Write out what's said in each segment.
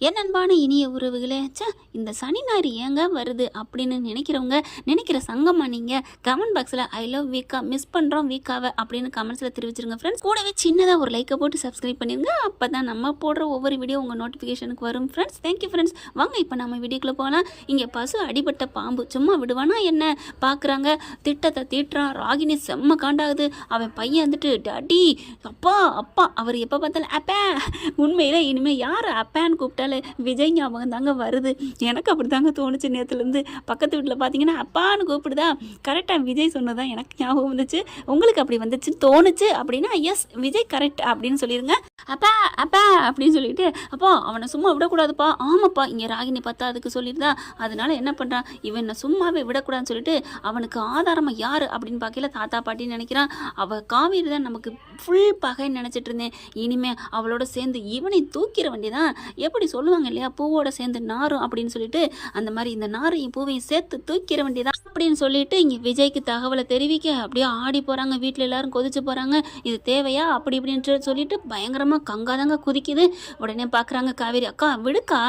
என் அன்பான இனிய உறவுகளே ச்சே இந்த சனி ஞாயிறு ஏங்க வருது அப்படின்னு நினைக்கிறவங்க நினைக்கிற சங்கமா நீங்கள் கமெண்ட் பாக்ஸில் ஐ லவ் வீக்கா மிஸ் பண்ணுறோம் வீக்காவை அப்படின்னு கமெண்ட்ஸில் தெரிவிச்சிருங்க ஃப்ரெண்ட்ஸ் கூடவே சின்னதாக ஒரு லைக்கை போட்டு சப்ஸ்கிரைப் பண்ணிடுங்க அப்போ தான் நம்ம போடுற ஒவ்வொரு வீடியோ உங்கள் நோட்டிஃபிகேஷனுக்கு வரும் ஃப்ரெண்ட்ஸ் தேங்க்யூ ஃப்ரெண்ட்ஸ் வாங்க இப்போ நம்ம வீடியோக்குள்ளே போகலாம் இங்கே பசு அடிபட்ட பாம்பு. சும்மா விடுவானா என்ன? பார்க்குறாங்க திட்டத்தை தீட்டுறான். ராகினி செம்ம காண்டாகுது. அவன் பையன் வந்துட்டு டாடி அப்பா அப்பா. அவர் எப்போ பார்த்தாலும் அப்பா. உண்மையில் இனிமேல் யார் அப்பான்னு கூப்பிட்டாலும் விஜய் ஞாபகம் தாங்க வருது. எனக்கு அப்படி தாங்க தோணுச்சு நேற்றுலேருந்து பக்கத்து வீட்டில் பார்த்தீங்கன்னா அப்பான்னு கூப்பிடுதா? கரெக்டாக விஜய் சொன்னதான் எனக்கு ஞாபகம் வந்துச்சு. உங்களுக்கு அப்படி வந்துச்சுன்னு தோணுச்சு அப்படின்னா எஸ் விஜய் கரெக்ட் அப்படின்னு சொல்லிடுங்க அப்பா அப்பா அப்படின்னு சொல்லிட்டு அப்பா அவனை சும்மா விடக்கூடாதுப்பா. ஆமாப்பா இங்கே ராகினி பார்த்தா அதுக்கு சொல்லியிருந்தா அதனால என்ன பண்ணுறான் இவன் சும்மாவே விடக்கூடாதுன்னு சொல்லிட்டு அவனுக்கு ஆதாரமாக யார் அப்படின்னு பார்க்கல தாத்தா பாட்டின்னு நினைக்கிறான். அவள் காவேரி தான் நமக்கு ஃபுல் பகைன்னு நினச்சிட்டு இருந்தேன். இனிமே அவளோட சேர்ந்து இவனை தூக்கிற வேண்டியதான் எப்படி சொல்லுவாங்க இல்லையா? பூவோட சேர்ந்து நாரும் அப்படின்னு சொல்லிட்டு அந்த மாதிரி இந்த நாரையும் பூவையும் சேர்த்து தூக்கிற வேண்டியதான் அப்படின்னு சொல்லிட்டு இங்கே விஜய்க்கு தகவலை தெரிவிக்க அப்படியே ஆடி போகிறாங்க வீட்டில் எல்லாரும் கொதிச்சு போகிறாங்க இது தேவையா? அப்படி இப்படின்ட்டு சொல்லிட்டு பயங்கரமாக கங்காதாங்க குதிக்குது. உடனே பார்க்குறாங்க காவேரி அக்கா விடுக்கா.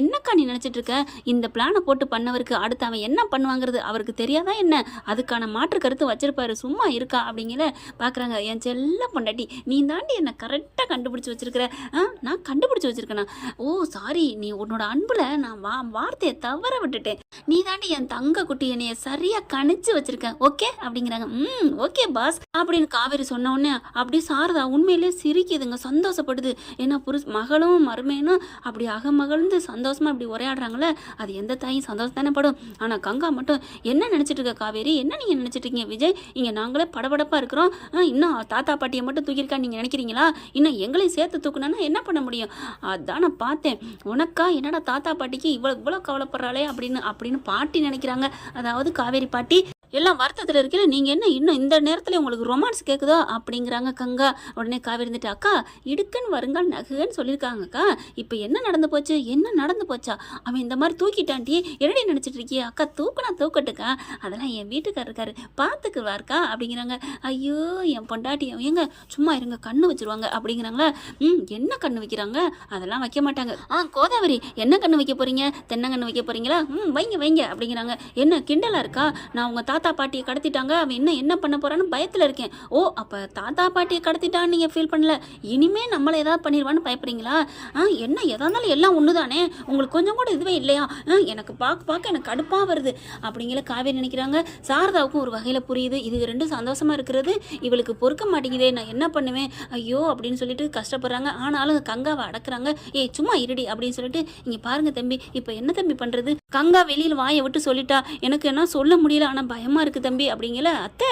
என்னக்கா நீ நினச்சிட்டு இருக்க? இந்த பிளானை போட்டு பண்ணவருக்கு அடுத்து அவன் என்ன பண்ணுவாங்கிறது அவருக்கு தெரியாதா என்ன? அதுக்கான மாற்று கருத்து வச்சிருப்பாரு சும்மா இருக்கா? அப்படிங்கிற பார்க்குறாங்க என் செல்ல பொண்டாட்டி நீ தாண்டி என்னை கரெக்டாக கண்டுபிடிச்சி வச்சிருக்கிற. ஆ நான் கண்டுபிடிச்சி வச்சிருக்கேனா? ஓ சாரி நீ உன்னோட அன்பில் நான் வா வார்த்தையை தவற விட்டுட்டேன். நீ தாண்டி என் தங்க குட்டி என்னைய சரியாக கணிச்சு வச்சிருக்கேன் ஓகே? அப்படிங்கிறாங்க. ம் ஓகே பாஸ். அப்படின்னு காவேரி சொன்ன உடனே அப்படியே சாரதா உண்மையிலேயே சிரிக்குதுங்க. சொந்த சந்தோஷப்படுது. ஏன்னா புருஷ் மகளும் மருமையனும் அப்படி அகமகிழ்ந்து சந்தோஷமா இப்படி உரையாடுறாங்களே அது எந்த தாயும் சந்தோஷம் தானே படும். ஆனா கங்கா மட்டும் என்ன நினைச்சிட்டு இருக்க காவேரி? என்ன நீங்க நினைச்சிட்டு இருக்கீங்க விஜய்? இங்க நாங்களே படபடப்பா இருக்கிறோம். இன்னும் தாத்தா பாட்டியை மட்டும் தூக்கியிருக்கா நீங்க நினைக்கிறீங்களா? இன்னும் எங்களையும் சேர்த்து தூக்குனா என்ன பண்ண முடியும்? அதான் நான் பார்த்தேன். உனக்கா? என்னடா தாத்தா பாட்டிக்கு இவ்வளோ இவ்வளோ கவலைப்படுறாளே அப்படின்னு அப்படின்னு பாட்டி நினைக்கிறாங்க. அதாவது காவேரி பாட்டி எல்லாம் வருத்தத்தில் இருக்கிற நீங்கள் என்ன இன்னும் இந்த நேரத்தில் உங்களுக்கு ரொமான்ஸ் கேட்குதோ அப்படிங்கிறாங்க கங்கா. உடனே காவேரி இருந்துட்டு அக்கா இடுக்குன்னு வருங்கால் நகுன்னு சொல்லியிருக்காங்கக்கா இப்போ என்ன நடந்து போச்சு? என்ன நடந்து போச்சா? அவன் இந்த மாதிரி தூக்கிட்டான்டி. என்னடி நினச்சிட்டு இருக்கியே? அக்கா தூக்குனா தூக்கட்டுக்கா. அதெல்லாம் என் வீட்டுக்காரர் இருக்காரு. பார்த்துக்குவாருக்கா அப்படிங்கிறாங்க. ஐயோ என் பொண்டாட்டி எங்க சும்மா இருங்க கண்ணு வச்சிருவாங்க. அப்படிங்கிறாங்களா? ம் என்ன கண்ணு வைக்கிறாங்க? அதெல்லாம் வைக்க மாட்டாங்க. ஆ கோதாவரி என்ன கண்ணு வைக்க போறீங்க? தென்னங்கண்ணு வைக்க போறீங்களா? ம் வைங்க வைங்க. அப்படிங்கிறாங்க. என்ன கிண்டலாக இருக்கா? நான் உங்கள் தாத்தா தாத்தா பாட்டியை கடத்திட்டாங்க. அவன் என்ன என்ன பண்ண போறான்னு பயத்தில் இருக்கேன். ஓ அப்போ தாத்தா பாட்டியை கடத்திட்டான்னு நீங்கள் ஃபீல் பண்ணல? இனிமே நம்மளை ஏதாவது பண்ணிடுவான்னு பயப்படுறீங்களா? ஆ என்ன எதா இருந்தாலும் எல்லாம் ஒன்று தானே உங்களுக்கு கொஞ்சம் கூட இதுவே இல்லையா? ஆ, எனக்கு பார்க்க பார்க்க எனக்கு கடுப்பாக வருது. அப்படிங்கிற காவேரி நினைக்கிறாங்க. சாரதாவுக்கும் ஒரு வகையில் புரியுது. இது ரெண்டும் சந்தோஷமா இருக்கிறது. இவளுக்கு பொறுக்க மாட்டேங்குதே. நான் என்ன பண்ணுவேன்? ஐயோ அப்படின்னு சொல்லிட்டு கஷ்டப்படுறாங்க. ஆனாலும் கங்காவை அடக்குறாங்க. ஏய் சும்மா இருடி அப்படின்னு சொல்லிட்டு இங்கே பாருங்க தம்பி இப்போ என்ன தம்பி பண்ணுறது கங்கா வெளியில் வாயை விட்டு சொல்லிட்டா. எனக்கு என்ன சொல்ல முடியல. ஆனால் பயம் பயமாக இருக்குது தம்பி அப்படிங்கல அத்தை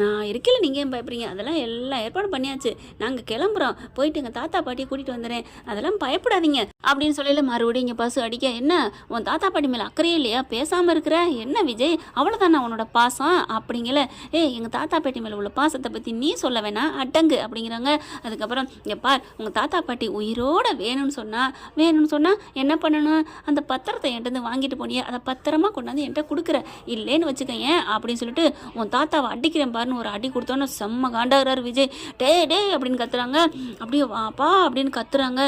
நான் இருக்கல நீங்கள் ஏன் பயப்படுறீங்க? அதெல்லாம் எல்லாம் ஏற்பாடு பண்ணியாச்சு. நாங்கள் கிளம்புறோம். போயிட்டு எங்கள் தாத்தா பாட்டியை கூட்டிகிட்டு வந்துடுறேன் அதெல்லாம் பயப்படாதீங்க. அப்படின்னு சொல்லல மறுபடியும் இங்கே பஸ் அடிக்க என்ன உன் தாத்தா பாட்டி மேலே அக்கறையே இல்லையா? பேசாமல் இருக்கிற? என்ன விஜய்? அவ்வளோதானே உன்னோட பாசம்? அப்படிங்கல ஏய் எங்கள் தாத்தா பாட்டி மேலே உள்ள பாசத்தை பற்றி நீ சொல்ல வேணாம். அட்டங்கு அப்படிங்கிறாங்க. அதுக்கப்புறம் இங்கே பார் உங்கள் தாத்தா பாட்டி உயிரோட வேணும்னு சொன்னால் வேணும்னு சொன்னால் என்ன பண்ணணும்? அந்த பத்திரத்தை என்கிட்ட வாங்கிட்டு போனியே. அதை பத்திரமா கொண்டாந்து என்கிட்ட கொடுக்குற. இல்லைன்னு வச்சுக்கோங்க அப்படின்னு சொல்லிட்டு உன் தாத்தாவை அடிக்கிறேன் பாருன்னு ஒரு அடி கொடுத்தோன்னு செம்ம காண்டாகிறாரு விஜய். டே டே அப்படின்னு கத்துறாங்க. அப்படியே வாப்பா அப்படின்னு கத்துறாங்க.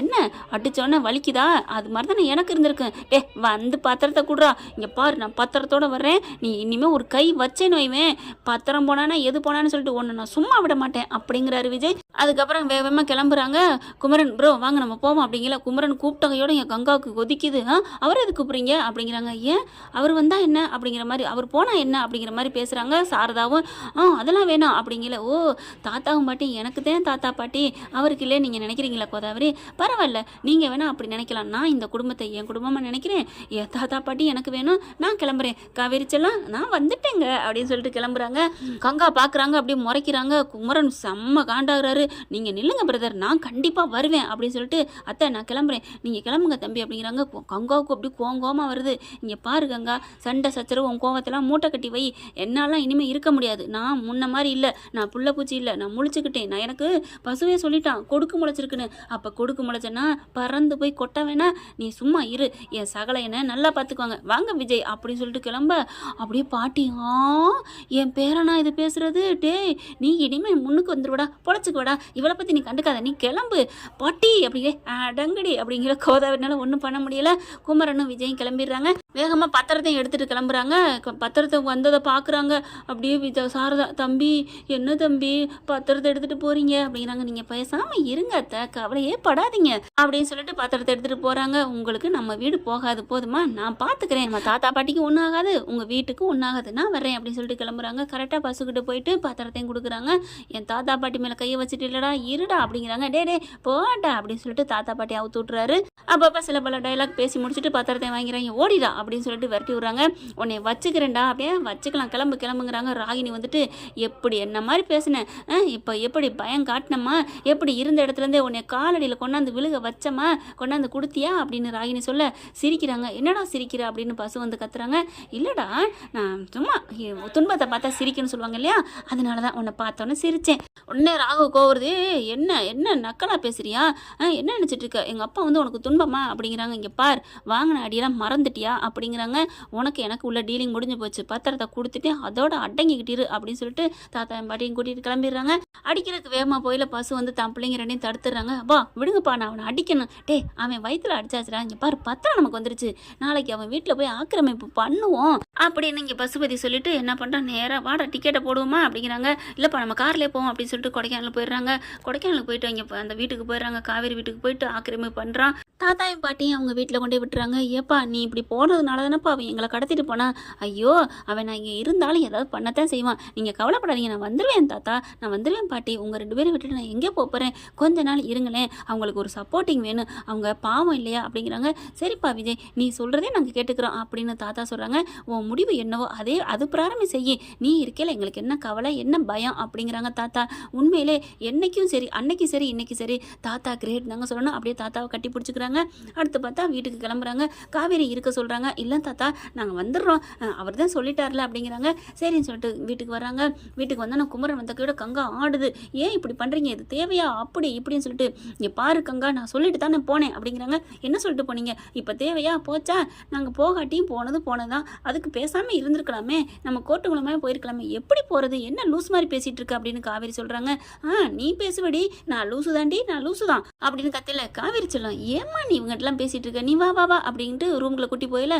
என்ன? அடிச்சோன்னே வலிக்குதா? அது மாதிரி தானே எனக்கு இருந்திருக்கும் டே வந்து பத்திரத்தை கொடுறா. இங்கே பாரு நான் பத்திரத்தோட வர்றேன். நீ இனிமேல் ஒரு கை வச்சேன்னு வைவேன். பத்திரம் போனானா எது போனான்னு சொல்லிட்டு ஒன்று நான் சும்மா விட மாட்டேன் அப்படிங்கிறாரு விஜய். அதுக்கப்புறம் வேகமாக கிளம்புறாங்க. குமரன் ப்ரோ வாங்க நம்ம போவோம் அப்படிங்கிற குமரன் கூப்பிட்டகையோடு என் கங்காவுக்கு கொதிக்குது. ஆ அவர் எது கூப்பிட்றீங்க? அப்படிங்கிறாங்க. ஏன்? அவர் வந்தால் என்ன? அப்படிங்கிற மாதிரி அவர் போனால் என்ன? அப்படிங்கிற மாதிரி பேசுகிறாங்க சாரதாவும் ஆ அதெல்லாம் வேணாம் அப்படிங்கல. ஓ தாத்தாவும் பாட்டி எனக்கு தான் தாத்தா பாட்டி. அவருக்கு இல்லை நீங்கள் நினைக்கிறீங்களா கோதாவரி? பரவாயில்ல நீங்கள் வேணால் அப்படி நினைக்கலாம். நான் இந்த குடும்பத்தை என் குடும்பமாக நினைக்கிறேன். என் தாத்தா பாட்டி எனக்கு வேணும். நான் கிளம்புறேன். காவேரி நான் வந்துட்டேங்க அப்படின்னு சொல்லிட்டு கிளம்புறாங்க. கங்கா பார்க்குறாங்க அப்படியே முறைக்கிறாங்க. குமரன் செம்ம காண்டாகிறாரு. நீங்கள் நில்லுங்க பிரதர் நான் கண்டிப்பாக வருவேன் அப்படின்னு சொல்லிட்டு அத்தை நான் கிளம்புறேன். நீங்கள் கிளம்புங்க தம்பி அப்படிங்கிறாங்க. கோ- கங்காவுக்கு அப்படி கோங்கோமா வருது. இங்கே பாரு கங்கா. சண்டை சச்சரவு உன் கோவத்தெல்லாம் மூட்டை கட்டி வை. என்னாலாம் இனிமேல் இருக்க முடியாது. நான் முன்ன மாதிரி இல்லை. நான் புள்ள பூச்சி இல்லை. நான் முழிச்சுக்கிட்டேன். நான் எனக்கு பசுவே சொல்லிட்டான். கொடுக்கு முளைச்சிருக்குன்னு. அப்போ கொடுக்கு முளைச்சேன்னா பறந்து போய் கொட்ட வேணா. நீ சும்மா இரு. என் சகலையனை நல்லா பார்த்துக்குவாங்க வாங்க விஜய் அப்படின்னு சொல்லிட்டு கிளம்ப. அப்படியே பாட்டி ஆ என் பேரனா இது பேசுறது? டேய் நீ இனிமே முன்னுக்கு வந்துருவடா. பொழைச்சிக்குவடா. போறா இவளை பற்றி நீ கண்டுக்காத நீ கிளம்பு. பாட்டி அப்படியே அடங்கடி அப்படிங்கிற கோதாவரினால ஒன்றும் பண்ண முடியல. குமரனும் விஜயும் கிளம்பிடுறாங்க. வேகமாக பத்திரத்தையும் எடுத்துகிட்டு கிளம்புறாங்க. பத்திரத்தை வந்ததை பார்க்குறாங்க அப்படியே விஜ சாரதா தம்பி என்ன தம்பி? பத்திரத்தை எடுத்துகிட்டு போகிறீங்க அப்படிங்கிறாங்க. நீங்கள் பேசாமல் இருங்க அத்தை. கவலையே படாதீங்க. அப்படின்னு சொல்லிட்டு பத்திரத்தை எடுத்துகிட்டு போகிறாங்க உங்களுக்கு நம்ம வீடு போகாது. போதுமா? நான் பார்த்துக்கிறேன் நம்ம தாத்தா பாட்டிக்கு ஒன்றும் ஆகாது. உங்கள் வீட்டுக்கும் ஒன்றும் ஆகாது. நான் வரேன் அப்படின்னு சொல்லிட்டு கிளம்புறாங்க. கரெக்டாக பஸ்ஸுக்கிட்ட போயிட்டு பத்திரத்தையும் கொடுக்குறாங்க. என் தாத்தா பாட்டி மேலே கையை வச்சுட்டு இல்லடா இருடா. அப்படிங்கிறாங்க. டே டே போடா. அப்படின்னு சொல்லிட்டு தாத்தா பாட்டி அவுத்து விட்றாரு அப்பப்போ சில பல டைலாக் பேசி முடிச்சுட்டு பத்திரத்தை வாங்கிறாங்க ஓடிடா. அப்படின்னு சொல்லிட்டு விரட்டி விட்றாங்க. உன்னை வச்சுக்கிறேன்டா அப்படியே வச்சுக்கலாம் கிளம்பு கிளம்புங்கிறாங்க. ராகினி வந்துட்டு எப்படி என்ன மாதிரி பேசினேன் இப்போ எப்படி பயம் காட்டினம்மா? எப்படி இருந்த இடத்துலேருந்தே உன்னை காலடியில் கொண்டாந்து விழுக வச்சம்மா? கொண்டாந்து கொடுத்தியா? அப்படின்னு ராகினி சொல்ல சிரிக்கிறாங்க. என்னடா சிரிக்கிற? அப்படின்னு பசு வந்து கத்துறாங்க. இல்லைடா நான் சும்மா துன்பத்தை பார்த்தா சிரிக்கணும்னு சொல்லுவாங்க இல்லையா? அதனால தான் உன்னை பார்த்தோன்னே சிரிச்சேன். உடனே ராகு கோவருது என்ன என்ன நக்கலா பேசுறியா? ஆ, என்ன நினச்சிட்டு இருக்க? எங்கள் அப்பா வந்து உனக்கு துன்பமா? அப்படிங்கிறாங்க. இங்கே பார் வாங்கின அடியெல்லாம் மறந்துட்டியா? அப்படிங்கிறாங்க. உனக்கு எனக்கு உள்ள டீலிங் முடிஞ்சு போச்சு. பத்திரத்தை கொடுத்துட்டு அதோட அடங்கிக்கிட்டிரு அப்படின்னு சொல்லிட்டு தாத்தா என் பாட்டியும் கூட்டிகிட்டு கிளம்பிடுறாங்க. அடிக்கிறதுக்கு வேகமாக போயில பசு வந்து தன் பிள்ளைங்க ரெண்டையும் தடுத்துடுறாங்க. அப்பா விடுங்கப்பா நான் அவனை அடிக்கணும். டே அவன் வயிற்றுல அடிச்சாச்சுடா. இங்கே பாரு பத்திரம் நமக்கு வந்துருச்சு. நாளைக்கு அவன் வீட்டில் போய் ஆக்கிரமிப்பு பண்ணுவோம். அப்படின்னு இங்கே பசுபதி சொல்லிட்டு என்ன பண்ணுறான் நேராக வாடா டிக்கெட்டை போடுவோமா? அப்படிங்கிறாங்க. இல்லைப்பா நம்ம கார்லேயே போவோம். அப்படின்னு சொல்லிட்டு கொடைக்கானல் போயிடுறாங்க. கொடைக்கானலுக்கு போயிட்டு இங்கே அந்த வீட்டுக்கு போயிடுறாங்க. காவேரி வீட்டுக்கு போயிட்டு ஆக்கிரமிப்பு பண்ணுறான் தாத்தாயும் பாட்டியும் அவங்க வீட்டில் கொண்டே விட்டுறாங்க. ஏப்பா நீ இப்படி போனதுனால தானேப்பா அவன் எங்களை கடத்திட்டு போனான் ஐயோ அவன் நான் இங்கே இருந்தாலும் ஏதாவது பண்ணத்தான் செய்வான். நீங்கள் கவலைப்படாதீங்க நான் வந்துடுவேன் தாத்தா. நான் வந்துடுவேன் பாட்டி. உங்கள் ரெண்டு பேரும் விட்டுட்டு நான் எங்கே போக போகிறேன் கொஞ்ச நாள் இருங்களேன். அவங்களுக்கு ஒரு சப்போர்ட்டிங் வேணும். அவங்க பாவம் இல்லையா? அப்படிங்கிறாங்க. சரிப்பா விஜய் நீ சொல்கிறதே நாங்கள் கேட்டுக்கிறோம் அப்படின்னு தாத்தா சொல்கிறாங்க உன் முடிவு என்னவோ அதே அது பிராரம்பி செய்யி. நீ இருக்கையில் எங்களுக்கு என்ன கவலை என்ன பயம் அப்படிங்கிறாங்க தாத்தா. உண்மையிலே என்னைக்கும் சரி அன்னைக்கும் சரி இன்னைக்கு சரி தாத்தா கிரேட் தாங்க சொல்லணும். அப்படியே தாத்தாவை கட்டி பிடிச்சிக்கிறாங்க. அடுத்து பார்த்தா வீட்டுக்கு கிளம்புறாங்க. காவேரி இருக்க சொல்கிறாங்க இல்லை தாத்தா நாங்கள் வந்துடுறோம். அவர் தான் சொல்லிட்டார்ல அப்படிங்கிறாங்க. சரின்னு சொல்லிட்டு வீட்டுக்கு வராங்க வீட்டுக்கு வந்தால் நான் குமரன் வந்த கூட கங்கா ஆடுது. ஏன் இப்படி பண்ணுறீங்க இது தேவையா? அப்படி இப்படின்னு சொல்லிட்டு இங்கே பாரு கங்கா நான் சொல்லிட்டு தானே போனேன் அப்படிங்கிறாங்க. என்ன சொல்லிட்டு போனீங்க? இப்போ தேவையா? போச்சா? நாங்கள் போகாட்டியும் போனது போனதுதான். அதுக்கு பேசாமல் இருந்திருக்கலாமே. நம்ம கோர்ட்டு மூலமாக போயிருக்கலாமே. எப்படி போகிறது என்ன லூஸ் மாதிரி பேசிகிட்டு இருக்க? அப்படின்னு காவேரி சொல்கிறாங்க ஆ நீ பேசுவடி. நான் லூசு தாண்டி நான் லூசு தான் அப்படின்னு கத்தில காவேரி சொல்லும். ஏம்மா நீ இவங்ககிட்டலாம் பேசிகிட்டு இருக்க? நீ வா வா வா அப்படின்ட்டு ரூமில் கூட்டி போயில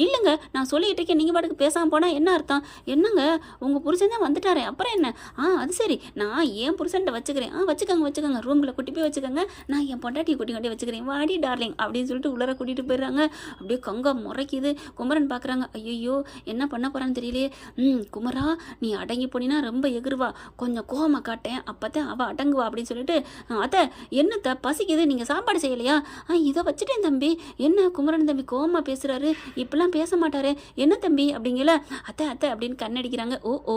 நில்லுங்க. நான் சொல்லிக்கிட்டு இருக்கேன். நீங்கள் பாட்டுக்கு பேசாமல் போனால் என்ன அர்த்தம்? என்னங்க? உங்கள் புருஷன் தான் வந்துட்டாரே. அப்புறம் என்ன? ஆ அது சரி. நான் ஏன் புருஷன்ட்ட வச்சுக்கிறேன். ஆ வச்சுக்கோங்க வச்சுக்கோங்க. ரூமில் கூட்டி போய் வச்சுக்கோங்க. நான் என் பொண்டாட்டியை கூட்டி கொண்டே வச்சுக்கிறேன். வாடி டார்லிங் அப்படின்னு சொல்லிட்டு உள்ளர கூட்டிகிட்டு போயிடுறாங்க. அப்படியே கங்கா முறைக்குது. குமரன் பார்க்குறாங்க. ஐயோ என்ன பண்ண போகிறான்னு தெரியலையே. ம் குமரா நீ அடங்கி போனினா ரொம்ப எகிர்வா. கொஞ்சம் கோவமாக காட்டேன். அப்போ தான் அவள் அடங்குவா. அப்படின்னு சொல்லிட்டு அத்தை என்னத்தை? பசிக்குது. நீங்கள் சாப்பாடு செய்யலையா? ஆ இதை வச்சுட்டேன் தம்பி. என்ன குமரன் தம்பி கோவமாக பேசுகிறாரு இப்படிலாம் பேச மாட்டாரு. என்ன தம்பி அப்படிங்கல? அத்தை அத்தை அப்படின்னு கண்ணடிக்கிறாங்க. ஓ ஓ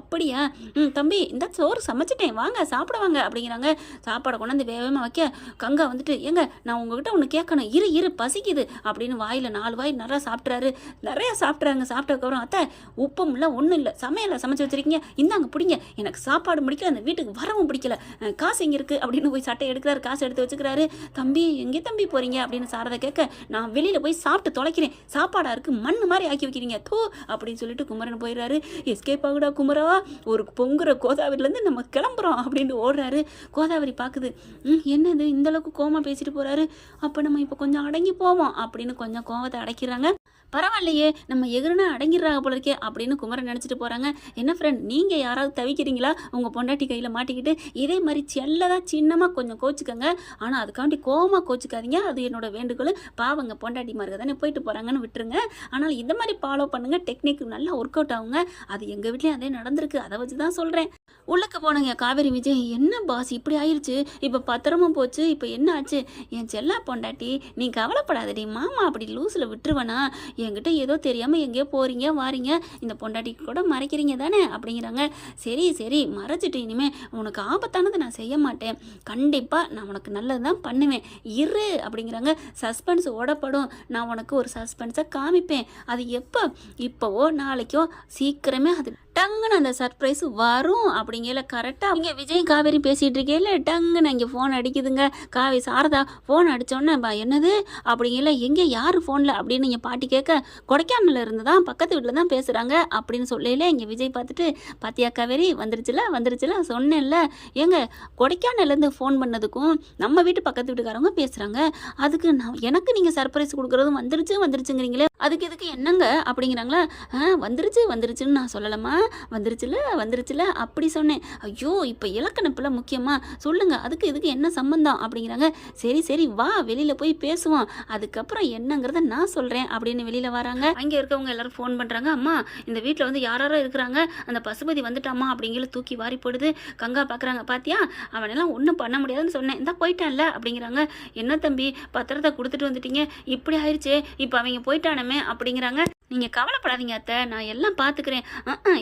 அப்படியா? ம் தம்பி இந்த சோறு சமைச்சிட்டேன். வாங்க சாப்பிட வாங்க அப்படிங்கிறாங்க. சாப்பாடை கொண்டாந்து வேகமாக வைக்க கங்கா வந்துட்டு ஏங்க நான் உங்ககிட்ட ஒன்று கேட்கணும். இரு இரு பசிக்குது. அப்படின்னு வாயில் நாலு வாய் நிறையா சாப்பிட்றாரு நிறையா சாப்பிட்றாங்க சாப்பிட்டதுக்கப்புறம் அத்தை உப்பும் இல்லை ஒன்றும் இல்லை. சமையலை சமைச்சு வச்சுருக்கீங்க. இந்தாங்க பிடிங்க. எனக்கு சாப்பாடு பிடிக்கல. அந்த வீட்டுக்கு வரவும் பிடிக்கல. காசு எங்கே இருக்குது அப்படின்னு போய் சட்டை எடுக்கிறாரு. காசு எடுத்து வச்சுக்கிறாரு. தம்பி எங்கே தம்பி? போகிறீங்க அப்படின்னு சாரதை கேட்க நான் வெளியில் போய் சாப்பிட்டு தொலைக்கிறேன். சாப்பாடாக இருக்குது மண் மாதிரி ஆக்கி வைக்கிறீங்க. தூ அப்படின்னு சொல்லிட்டு குமரன் போயிடுறாரு. எஸ்கேப் ஆகுடா குமரா. ஒரு பொங்குற கோதாவரிலேருந்து நம்ம கிளம்புறோம் அப்படின்னு ஓடுறாரு. கோதாவரி பார்க்குது ம் என்னது? இந்த அளவுக்கு கோமா பேசிட்டு போறாரு. அப்போ நம்ம இப்போ கொஞ்சம் அடங்கி போவோம் அப்படின்னு கொஞ்சம் கோவத்தை அடைக்கிறாங்க. பரவாயில்லையே. நம்ம எகுறுனா அடங்கிடுறாங்க போல இருக்கே அப்படின்னு குமரன் நினச்சிட்டு போகிறாங்க என்ன ஃப்ரெண்ட் நீங்கள் யாராவது தவிக்கிறீங்களா? உங்கள் பொண்டாட்டி கையில் மாட்டிக்கிட்டு இதே மாதிரி செல்லதாக சின்னமாக கொஞ்சம் கோச்சிக்கோங்க. ஆனால் அதுக்காண்டி கோவமாக கோச்சுக்காதீங்க. அது என்னோட வேண்டுகோள். பாவங்க பொண்டாட்டி தானே போயிட்டு போகிறாங்கன்னு விட்டுருங்க. ஆனால் இந்த மாதிரி ஃபாலோ பண்ணுங்கள் டெக்னிக் நல்லா ஒர்க் அவுட் ஆகுங்க. அது எங்கள் வீட்லேயும் அதே நடந்திருக்கு. அதை வச்சு தான் சொல்கிறேன் உள்ளக்க போனங்க காவேரி விஜய். என்ன பாஸ் இப்படி ஆயிடுச்சு இப்போ பத்திரமும் போச்சு. இப்போ என்ன ஆச்சு? என் செல்லா பொண்டாட்டி நீ கவலைப்படாதடி. மாமா அப்படி லூஸில் விட்டுருவனா? என்கிட்ட ஏதோ தெரியாமல் எங்கேயோ போகிறீங்க வாரீங்க. இந்த பொண்டாட்டிக்கு கூட மறைக்கிறீங்க தானே? அப்படிங்கிறாங்க. சரி சரி. மறைச்சிட்டு இனிமேல் உனக்கு ஆபத்தானதை நான் செய்ய மாட்டேன். கண்டிப்பாக நான் உனக்கு நல்லது தான் பண்ணுவேன். இரு. அப்படிங்கிறாங்க. சஸ்பென்ஸ் ஓடப்படும். நான் உனக்கு ஒரு சஸ்பென்ஸை காமிப்பேன். அது எப்போ? இப்போவோ? நாளைக்கோ? சீக்கிரமே அது டங்குன்னு அந்த சர்ப்ரைஸ் வரும். அப்படிங்கல கரெக்டாக இங்கே விஜய் காவேரி பேசிகிட்டு இருக்கேல டங்குன்னு இங்கே ஃபோன் அடிக்குதுங்க. காவி சாரதா ஃபோன் அடித்தோன்னே என்னது? அப்படிங்கல எங்கே யார் ஃபோனில் அப்படின்னு இங்கே பாட்டி கேட்க கொடைக்கானல்ல இருந்து தான் பக்கத்து வீட்டில் தான் பேசுகிறாங்க அப்படின்னு சொல்லையில இங்கே விஜய் பார்த்துட்டு பாத்தியா காவேரி வந்துருச்சுல வந்துருச்சுல? சொன்னேன்ல. ஏங்க கொடைக்கானல்லேருந்து ஃபோன் பண்ணதுக்கும் நம்ம வீட்டு பக்கத்து வீட்டுக்காரவங்க பேசுகிறாங்க அதுக்கு நான் எனக்கு நீங்கள் சர்ப்ரைஸ் கொடுக்குறதும் வந்துருச்சு வந்துருச்சுங்கிறீங்களே. அதுக்கு இதுக்கு என்னங்க அப்படிங்கிறாங்களா? ஆ வந்துருச்சு வந்துருச்சுன்னு நான் சொல்லலாமா வந்துருச்சுல வந்துருச்சுல அப்படி சொன்னேன். ஐயோ இப்போ இலக்கணப்பில் முக்கியமாக சொல்லுங்கள் அதுக்கு இதுக்கு என்ன சம்மந்தம் அப்படிங்கிறாங்க. சரி சரி வா வெளியில் போய் பேசுவோம். அதுக்கப்புறம் என்னங்கிறத நான் சொல்கிறேன் அப்படின்னு வெளியில் வராங்க. அங்கே இருக்கவங்க எல்லாரும் ஃபோன் பண்ணுறாங்க அம்மா இந்த வீட்டில் வந்து யாராரோ இருக்கிறாங்க. அந்த பசுபதி வந்துட்டாமா அப்படிங்கிற தூக்கி வாரி போடுது. கங்கா பார்க்குறாங்க பாத்தியா? அவனெல்லாம் ஒன்றும் பண்ண முடியாதுன்னு சொன்னேன். இந்தா போயிட்டான்ல அப்படிங்கிறாங்க. என்ன தம்பி? பத்திரத்தை கொடுத்துட்டு வந்துட்டீங்க. இப்படி ஆயிடுச்சே இப்போ அவங்க போயிட்டான அப்படிங்கிறாங்க. நீங்கள் கவலைப்படாதீங்க அத்தை. நான் எல்லாம் பார்த்துக்கிறேன்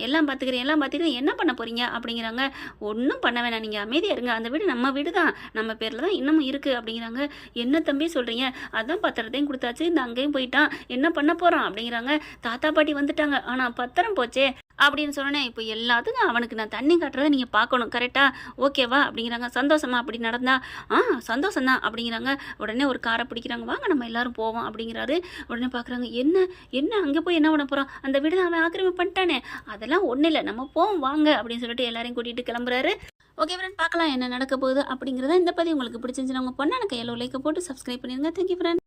எல்லாம் பார்த்துக்கிறேன் எல்லாம் பார்த்துக்கிறேன் என்ன பண்ண போகிறீங்க அப்படிங்கிறாங்க. ஒன்றும் பண்ண வேணாம். நீங்கள் அமைதியாக இருங்க. அந்த வீடு நம்ம வீடு தான். நம்ம பேரில் தான் இன்னமும் இருக்குது அப்படிங்கிறாங்க. என்ன தம்பி சொல்கிறீங்க அதான் பத்திரத்தையும் கொடுத்தாச்சு. இந்த அங்கேயும் போயிட்டான். என்ன பண்ண போகிறான் அப்படிங்கிறாங்க. தாத்தா பாட்டி வந்துட்டாங்க. ஆனால் பத்திரம் போச்சே அப்படின்னு சொன்னேன் இப்போ எல்லாத்துக்கும் அவனுக்கு நான் தண்ணி காட்டுறதை நீங்கள் பார்க்கணும். கரெக்டாக ஓகேவா அப்படிங்கிறாங்க. சந்தோஷமா அப்படி நடந்தா? ஆ சந்தோஷம் தான் அப்படிங்கிறாங்க. உடனே ஒரு காரை பிடிக்கிறாங்க. வாங்க நம்ம எல்லாரும் போவோம் அப்படிங்கிறாரு. உடனே பார்க்குறாங்க என்ன? என்ன அங்கே போய் என்ன பண்ண போகிறான் அந்த வீடு தான் அவன் ஆக்கிரமிப்பு பண்ணிட்டானே. அதெல்லாம் ஒன்றும் இல்லை. நம்ம போவோம் வாங்க அப்படின்னு சொல்லிட்டு எல்லாரையும் கூட்டிகிட்டு கிளம்புறாரு. ஓகே ஃப்ரெண்ட் பார்க்கலாம் என்ன நடக்க போகுது அப்படிங்கிறத இந்த பதிவு உங்களுக்கு பிடிச்சிருந்துச்சுன்னா உங்கள் பொண்ணு எனக்கு எல்லோ லைக்கை போட்டு சப்ஸ்கிரைப் பண்ணிடுங்க. Thank you friend